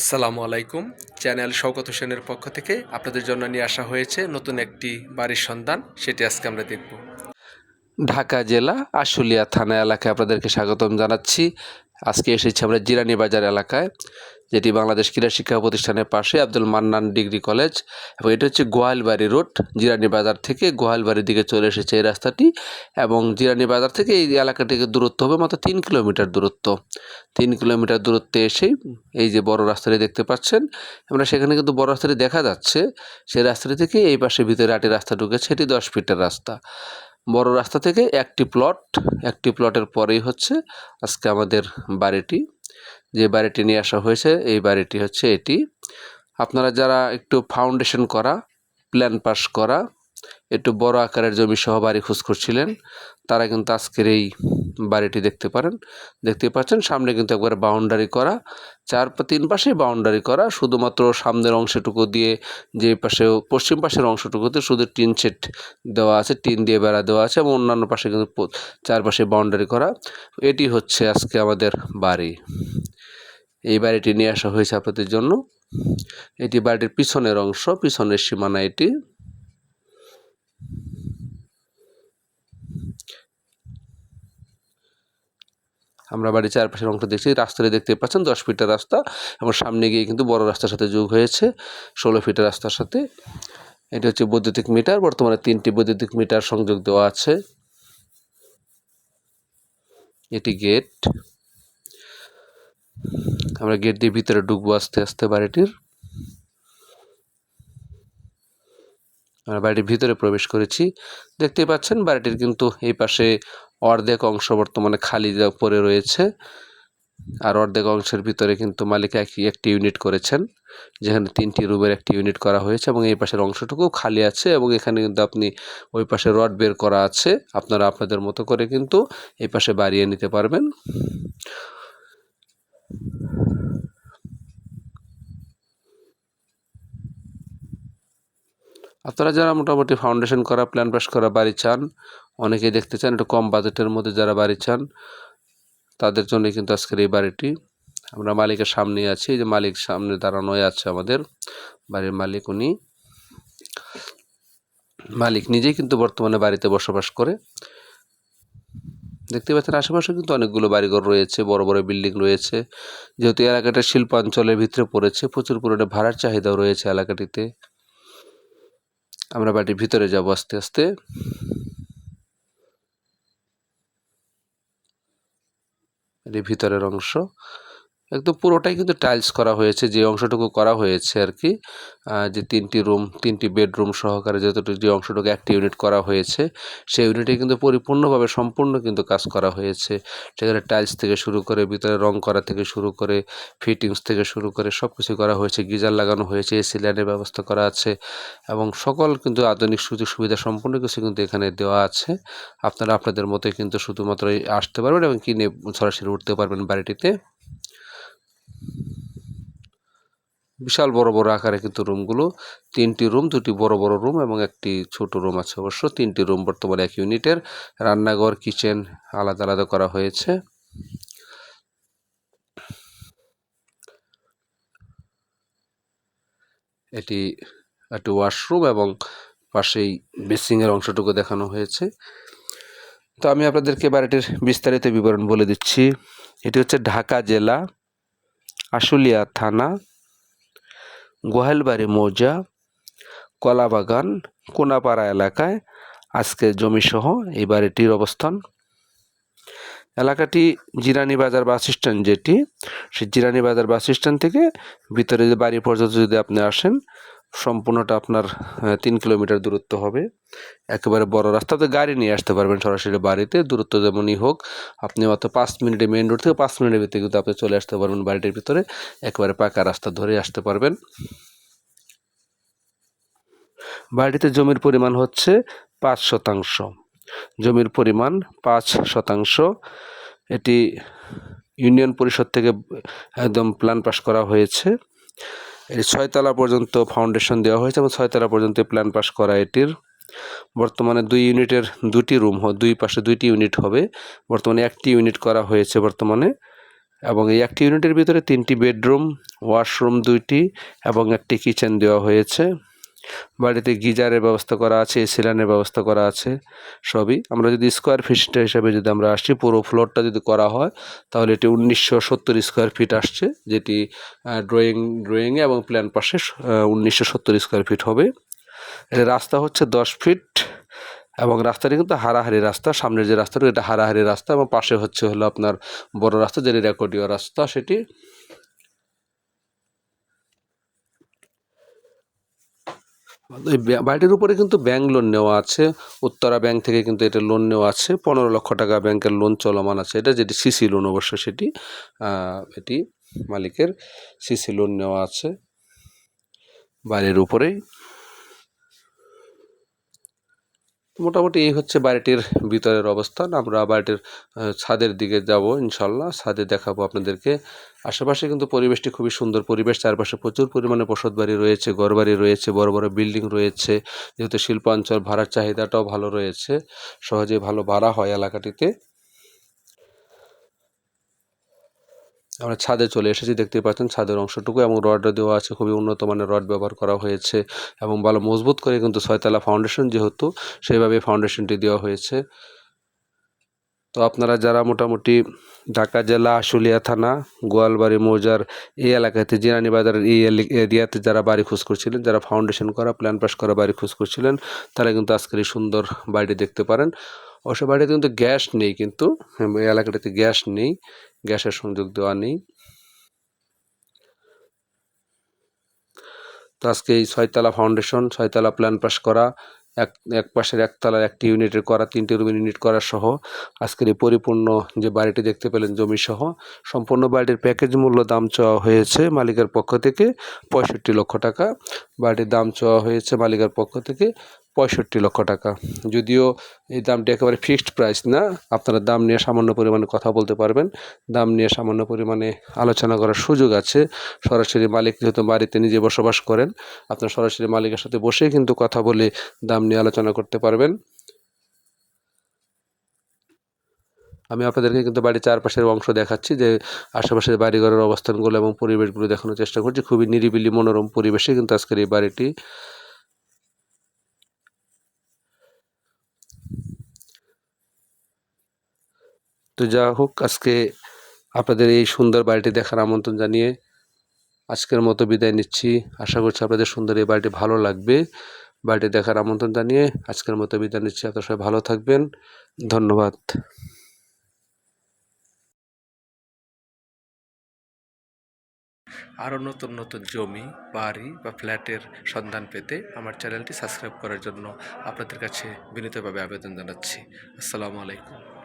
আসসালামু আলাইকুম। চ্যানেল শওকত হোসেনের পক্ষ থেকে আপনাদের জন্য নিয়ে আসা হয়েছে নতুন একটি বাড়ির সন্ধান। সেটি আজকে আমরা দেখব। ঢাকা জেলা আশুলিয়া থানা এলাকায় আপনাদেরকে স্বাগতম জানাচ্ছি। আজকে এসেছি আমরা জিরানি বাজার এলাকায়, যেটি বাংলাদেশ ক্রীড়া শিক্ষা প্রতিষ্ঠানের পাশে আব্দুল মান্নান ডিগ্রি কলেজ এবং এটা হচ্ছে গোয়ালবাড়ি রোড। জিরানি বাজার থেকে গোয়ালবাড়ির দিকে চলে এসেছে এই রাস্তাটি এবং জিরানি বাজার থেকে এই এলাকাটিকে দূরত্ব হবে মাত্র তিন কিলোমিটার দূরত্ব। তিন কিলোমিটার দূরত্বে এসেই এই যে বড় রাস্তাটি দেখতে পাচ্ছেন, আমরা সেখানে কিন্তু বড় রাস্তাটি দেখা যাচ্ছে। সেই রাস্তাটি থেকে এই পাশে ভিতরে আটি রাস্তা ঢুকেছে এটি দশ ফিটের রাস্তা। বড় রাস্তা থেকে একটি প্লট একটি প্লটের পরেই হচ্ছে আজকে আমাদের বাড়িটি। যে বাড়িটি নিয়ে আসা হয়েছে, এই বাড়িটি হচ্ছে এটি। আপনারা যারা একটু ফাউন্ডেশন করা প্ল্যান পাস করা একটু বড় আকারের জমি সহ বাড়ি খোঁজ করছিলেন তারা কিন্তু আজকের এই বাড়িটি দেখতে পারেন। দেখতে পাচ্ছেন সামনে কিন্তু একবার বাউন্ডারি করা। চার তিন পাশে বাউন্ডারি করা। শুধুমাত্র সামনের অংশটুকু দিয়ে যে পাশে পশ্চিম পাশের অংশটুকুতে শুধু টিন সেট দেওয়া আছে, টিন দিয়ে বেড়া দেওয়া আছে এবং অন্যান্য পাশে কিন্তু চারপাশে বাউন্ডারি করা। এটি হচ্ছে আজকে আমাদের বাড়ি। এই বাড়িটি নিয়ে আসা হয়েছে আপনাদের জন্য। এটি বাড়িটির পিছনের অংশ, পিছনের সীমানা এটি। আমরা বাড়ির চারপাশের অংশ দেখছি, রাস্তাটি দেখতে পাচ্ছেন, দশ ফিটের রাস্তা এবং সামনে গিয়ে কিন্তু বড় রাস্তার সাথে যোগ হয়েছে, ষোলো ফিটের রাস্তার সাথে। এটা হচ্ছে বৈদ্যুতিক মিটার, বর্তমানে তিনটি বৈদ্যুতিক মিটার সংযোগ দেওয়া আছে। এটি গেট। আমরা গেট দিয়ে ভিতরে ঢুকবো আস্তে আস্তে বাড়িটির। আমরা বাড়িটির ভিতরে প্রবেশ করেছি। দেখতে পাচ্ছেন বাড়িটির কিন্তু এই পাশে অর্ধেক অংশ বর্তমানে খালি পড়ে রয়েছে। আর অর্ধেক অংশের ভিতরে কিন্তু মালিক একই একটি ইউনিট করেছেন, যেখানে তিনটি রুমের একটি ইউনিট করা হয়েছে এবং এই পাশের অংশটুকু খালি আছে এবং এখানে কিন্তু আপনি ওই পাশে রড বের করা আছে। আপনারা আপনাদের মতো করে কিন্তু এই পাশে বাড়িয়ে নিতে পারবেন। আপনারা যারা মোটামুটি ফাউন্ডেশন করা প্ল্যান পাস করা বাড়ি চান, অনেকেই দেখতে চান একটু কম বাজেটের মধ্যে যারা বাড়ি চান, তাদের জন্য কিন্তু আজকের এই বাড়িটি। আমরা মালিকের সামনে আছি যে মালিক সামনে দাঁড়ানোই আছে আমাদের, বাড়ির মালিক উনি। মালিক নিজেই কিন্তু বর্তমানে বাড়িতে বসবাস করে। দেখতে পাচ্ছেন আশেপাশে কিন্তু অনেকগুলো বাড়িঘর রয়েছে, বড় বড় বিল্ডিং রয়েছে। যেহেতু এলাকাটা শিল্পাঞ্চলের ভিতরে পড়েছে, প্রচুর পরিমাণে ভাড়ার চাহিদাও রয়েছে এলাকাটিতে। আমরা বাড়ির ভিতরে যাব আস্তে আস্তে। এটি ভিতরের অংশ। একদম পুরোটাই কিন্তু টাইলস করা হয়েছে, যে অংশটুকু করা হয়েছে আর কি যে তিনটি রুম তিনটি বেডরুম সহকারে যতটুকু, যে অংশটুকু একটি ইউনিট করা হয়েছে, সেই ইউনিটে কিন্তু পরিপূর্ণভাবে সম্পূর্ণ কিন্তু কাজ করা হয়েছে। সেখানে টাইলস থেকে শুরু করে, ভিতরে রং করা থেকে শুরু করে ফিটিংস থেকে শুরু করে সব কিছু করা হয়েছে, গিজার লাগানো হয়েছে, এসি লাইনের ব্যবস্থা করা আছে এবং সকল কিন্তু আধুনিক সুযোগ সুবিধা সম্পূর্ণ কিছু কিন্তু এখানে দেওয়া আছে। আপনারা আপনাদের মতোই কিন্তু শুধুমাত্র আসতে পারবেন এবং কিনে সরাসরি উঠতে পারবেন বাড়িটিতে। বিশাল বড় বড় আকারে কিন্তু রুমগুলো, তিনটি রুম, দুটি বড় বড় রুম এবং একটি ছোট রুম আছে অবশ্য। তিনটি রুম বর্তমানে এক ইউনিটের। রান্নাঘর, কিচেন আলাদা আলাদা করা হয়েছে। এটি একটি ওয়াশরুম এবং পাশেই বেসিংয়ের অংশটুকু দেখানো হয়েছে। তো আমি আপনাদেরকে বাড়িটির বিস্তারিত বিবরণ বলে দিচ্ছি। এটি হচ্ছে ঢাকা জেলা আশুলিয়া থানা, গোহালবাড়ি মৌজা, কলাবাগান, কোনাপাড়া এলাকায় আজকে জমিসহ এই বাড়িটির অবস্থান। এলাকাটি জিরানি বাজার বাস স্ট্যান্ড যেটি, সেই জিরানি বাজার বাস স্ট্যান্ড থেকে ভিতরে যে বাড়ি পর্যন্ত যদি আপনি আসেন সম্পূর্ণটা আপনার তিন কিলোমিটার দূরত্ব হবে। একেবারে বড় রাস্তাতে গাড়ি নিয়ে আসতে পারবেন সরাসরি বাড়িতে। দূরত্ব যেমনই হোক, আপনি মাত্র পাঁচ মিনিটে মেন রোড থেকে পাঁচ মিনিটের ভিতরে কিন্তু আপনি চলে আসতে পারবেন বাড়িটির ভিতরে। একেবারে পাকা রাস্তা ধরে আসতে পারবেন। বাড়িতে জমির পরিমাণ হচ্ছে পাঁচ শতাংশ। জমির পরিমাণ পাঁচ শতাংশ। এটি ইউনিয়ন পরিষদ থেকে একদম প্ল্যান পাস করা হয়েছে। এটি ছয়তলা পর্যন্ত ফাউন্ডেশন দেওয়া হয়েছে এবং ছয়তলা পর্যন্ত প্ল্যান পাস করা এটির। বর্তমানে দুই ইউনিটের দুটি রুম দুই পাশে দুইটি ইউনিট হবে। বর্তমানে একটি ইউনিট করা হয়েছে বর্তমানে এবং এই একটি ইউনিটের ভিতরে তিনটি বেডরুম ওয়াশরুম দুইটি এবং একটি কিচেন দেওয়া হয়েছে। বাড়িতে গিজারের ব্যবস্থা করা আছে এসি লাইনের ব্যবস্থা করা আছে, সবই। আমরা যদি স্কোয়ার ফিটটা হিসাবে যদি আমরা আসি পুরো ফ্লোরটা যদি করা হয়, তাহলে এটি উনিশশো সত্তর স্কোয়ার ফিট আসছে, যেটি ড্রয়িং ড্রয়িংয়ে এবং প্ল্যান পাশে উনিশশো সত্তর স্কোয়ার ফিট হবে। এটা রাস্তা হচ্ছে দশ ফিট এবং রাস্তাটি কিন্তু হারাহারি রাস্তা। সামনের যে রাস্তাটা, এটা হারাহারি রাস্তা এবং পাশে হচ্ছে হলো আপনার বড় রাস্তা, যেটি রেকর্ডীয় রাস্তা, সেটি এই বাড়িটির উপরে কিন্তু ব্যাংক লোন নেওয়া আছে। উত্তরা ব্যাংক থেকে কিন্তু এটা লোন নেওয়া আছে। পনেরো লক্ষ টাকা ব্যাংকের লোন চলমান আছে। এটা যেটি সিসি লোন অবশ্য সেটি এটি মালিকের সিসি লোন নেওয়া আছে। বাড়ির উপরেই। মোটামুটি এই হচ্ছে বাড়িটির ভিতরের অবস্থান। আমরা বাড়িটির ছাদের দিকে যাব ইনশাল্লাহ ছাদে দেখাবো আপনাদেরকে। আশেপাশে কিন্তু পরিবেশটি খুবই সুন্দর পরিবেশ। চারপাশে প্রচুর পরিমাণে বসত বাড়ি রয়েছে, ঘরবাড়ি রয়েছে, বড় বড় বিল্ডিং রয়েছে। যেহেতু শিল্পাঞ্চল, ভাড়ার চাহিদাটাও ভালো রয়েছে। সহজে ভালো ভাড়া হয় এলাকাটিতে। আমরা ছাদে চলে এসেছি দেখতে পাচ্ছেন ছাদের অংশটুকু এবং রড দেওয়া আছে, খুবই উন্নত মানের রড ব্যবহার করা হয়েছে এবং ভালো মজবুত করে কিন্তু ছয়তলা ফাউন্ডেশন যেহেতু সেইভাবে ফাউন্ডেশনটি দেওয়া হয়েছে। তো আপনারা যারা মোটামুটি ঢাকা জেলা, আশুলিয়া থানা, গোয়ালবাড়ি, মৌজার এই এলাকাতে জিরানি বাজারের এই এরিয়াতে যারা বাড়ি খোঁজ করছিলেন, যারা ফাউন্ডেশন করা প্ল্যান পাস করা বাড়ি খোঁজ করছিলেন, তারা কিন্তু আজকের এই সুন্দর বাড়িটি দেখতে পারেন। অবশ্য বাড়িতে কিন্তু গ্যাস নেই কিন্তু, এই এলাকাটাতে গ্যাস নেই। গ্যাসের সংযোগ দেওয়া নেই। তো আজকে এই ছয়তলা ফাউন্ডেশন ছয়তলা প্ল্যান পাস করা, এক এক পাশের একতলার একটি ইউনিটের করা, তিনটি রুমের ইউনিট করা সহ আজকের এই পরিপূর্ণ যে বাড়িটি দেখতে পেলেন জমি সহ, সম্পূর্ণ বাড়িটির প্যাকেজ মূল্য দাম চাওয়া হয়েছে মালিকের পক্ষ থেকে পঁয়ষট্টি লক্ষ টাকা। বাড়িটির দাম চাওয়া হয়েছে মালিকের পক্ষ থেকে পঁয়ষট্টি লক্ষ টাকা। যদিও এই দামটি একেবারে ফিক্সড প্রাইস না, আপনারা দাম নিয়ে সামান্য পরিমাণে কথা বলতে পারবেন। দাম নিয়ে সামান্য পরিমাণে আলোচনা করার সুযোগ আছে। সরাসরি মালিক যেহেতু বাড়িতে নিজে বসবাস করেন, আপনার সরাসরি মালিকের সাথে বসে কিন্তু কথা বলে দাম নিয়ে আলোচনা করতে পারবেন। আমি আপনাদেরকে কিন্তু বাড়ির চারপাশের অংশ দেখাচ্ছি যে আশেপাশের বাড়িঘরের অবস্থানগুলো এবং পরিবেশগুলো দেখানোর চেষ্টা করছি। খুবই নিরিবিলি, মনোরম পরিবেশে কিন্তু আজকের এই বাড়িটি। তো যা হোক, আজকে আপনাদের এই সুন্দর বাড়িটি দেখার আমন্ত্রণ জানিয়ে আজকের মতো বিদায় নিচ্ছি। আশা করছি আপনাদের সুন্দর এই বাড়িটি ভালো লাগবে। বাড়িটি দেখার আমন্ত্রণ জানিয়ে আজকের মতো বিদায় নিচ্ছি। আপনারা সবাই ভালো থাকবেন। ধন্যবাদ। আরও নতুন নতুন জমি, বাড়ি বা ফ্ল্যাটের সন্ধান পেতে আমার চ্যানেলটি সাবস্ক্রাইব করার জন্য আপনাদের কাছে বিনীতভাবে আবেদন জানাচ্ছি। আসসালামু আলাইকুম।